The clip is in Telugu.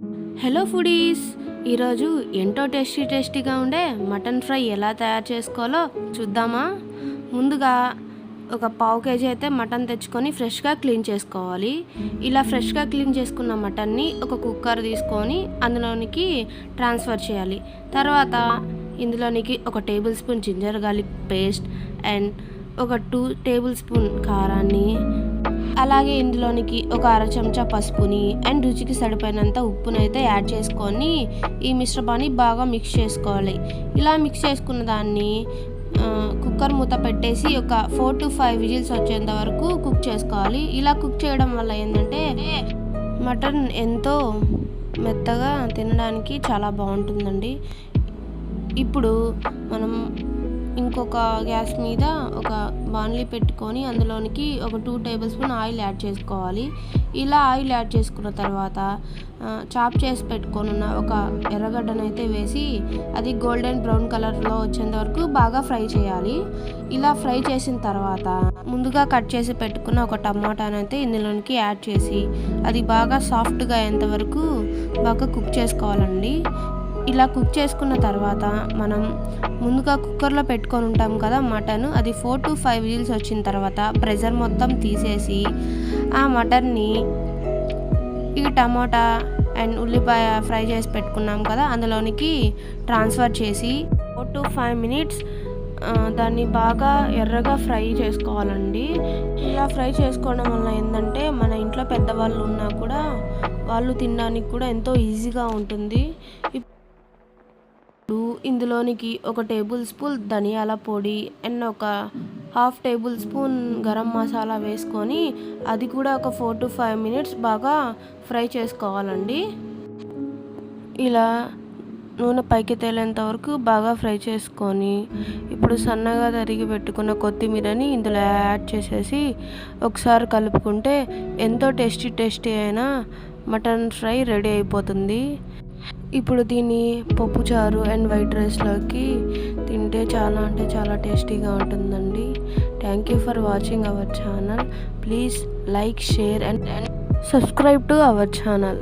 హలో ఫుడీస్ ఈరోజు ఎంతో టేస్టీ టేస్టీగా ఉండే మటన్ ఫ్రై ఎలా తయారు చేసుకోవాలో చూద్దామా? ముందుగా ఒక పావు కేజీ అయితే మటన్ తెచ్చుకొని ఫ్రెష్గా క్లీన్ చేసుకోవాలి. ఇలా ఫ్రెష్గా క్లీన్ చేసుకున్న మటన్ని ఒక కుక్కర్ తీసుకొని అందులోనికి ట్రాన్స్ఫర్ చేయాలి. తర్వాత ఇందులోనికి ఒక tablespoon ginger garlic paste and ఒక టూ టేబుల్ స్పూన్ కారాన్ని అలాగే ఇందులోనికి ఒక అర చెంచా పసుపుని అండ్ రుచికి సరిపోయినంత ఉప్పునైతే యాడ్ చేసుకొని ఈ మిశ్రమాన్ని బాగా మిక్స్ చేసుకోవాలి. ఇలా మిక్స్ చేసుకున్న దాన్ని కుక్కర్ మూత పెట్టేసి ఒక ఫోర్ టు ఫైవ్ విజిల్స్ వచ్చేంత వరకు కుక్ చేసుకోవాలి. ఇలా కుక్ చేయడం వల్ల ఏంటంటే మటన్ ఎంతో మెత్తగా తినడానికి చాలా బాగుంటుందండి. ఇప్పుడు మనం ఇంకొక గ్యాస్ మీద ఒక బాణలి పెట్టుకొని అందులోనికి ఒక two tablespoon oil add చేసుకోవాలి. ఇలా ఆయిల్ యాడ్ చేసుకున్న తర్వాత చాప్ చేసి పెట్టుకొని ఉన్న ఒక ఎర్రగడ్డను అయితే వేసి అది గోల్డెన్ బ్రౌన్ కలర్లో వచ్చేంత వరకు బాగా ఫ్రై చేయాలి. ఇలా ఫ్రై చేసిన తర్వాత ముందుగా కట్ చేసి పెట్టుకున్న ఒక టమాటానైతే అయితే ఇందులోనికి యాడ్ చేసి అది బాగా సాఫ్ట్గా అయ్యేంత వరకు బాగా కుక్ చేసుకోవాలండి. ఇలా కుక్ చేసుకున్న తర్వాత మనం ముందుగా కుక్కర్లో పెట్టుకొని ఉంటాం కదా మటన్ అది ఫోర్ టు ఫైవ్ విజిల్స్ వచ్చిన తర్వాత ప్రెషర్ మొత్తం తీసేసి ఆ మటన్ని ఈ టమోటా అండ్ ఉల్లిపాయ ఫ్రై చేసి పెట్టుకున్నాం కదా అందులోనికి ట్రాన్స్ఫర్ చేసి ఫోర్ టు ఫైవ్ మినిట్స్ దాన్ని బాగా ఎర్రగా ఫ్రై చేసుకోవాలండి. ఇలా ఫ్రై చేసుకోవడం వల్ల ఏంటంటే మన ఇంట్లో పెద్దవాళ్ళు ఉన్నా కూడా వాళ్ళు తినడానికి కూడా ఎంతో ఈజీగా ఉంటుంది. ఇప్- ఇప్పుడు ఇందులోనికి ఒక టేబుల్ స్పూన్ ధనియాల పొడి అండ్ ఒక half tablespoon garam masala వేసుకొని అది కూడా ఒక ఫోర్ టు ఫైవ్ మినిట్స్ బాగా ఫ్రై చేసుకోవాలండి. ఇలా నూనె పైకి తేలేంత వరకు బాగా ఫ్రై చేసుకొని ఇప్పుడు సన్నగా తరిగి పెట్టుకున్న కొత్తిమీరని ఇందులో యాడ్ చేసేసి ఒకసారి కలుపుకుంటే ఎంతో టేస్టీ టేస్టీ అయిన మటన్ ఫ్రై రెడీ అయిపోతుంది. ఇప్పుడు దీన్ని పప్పుచారు అండ్ వైట్ రైస్లోకి తింటే చాలా అంటే చాలా టేస్టీగా ఉంటుందండి. Thank you for watching our channel please like share and subscribe to our channel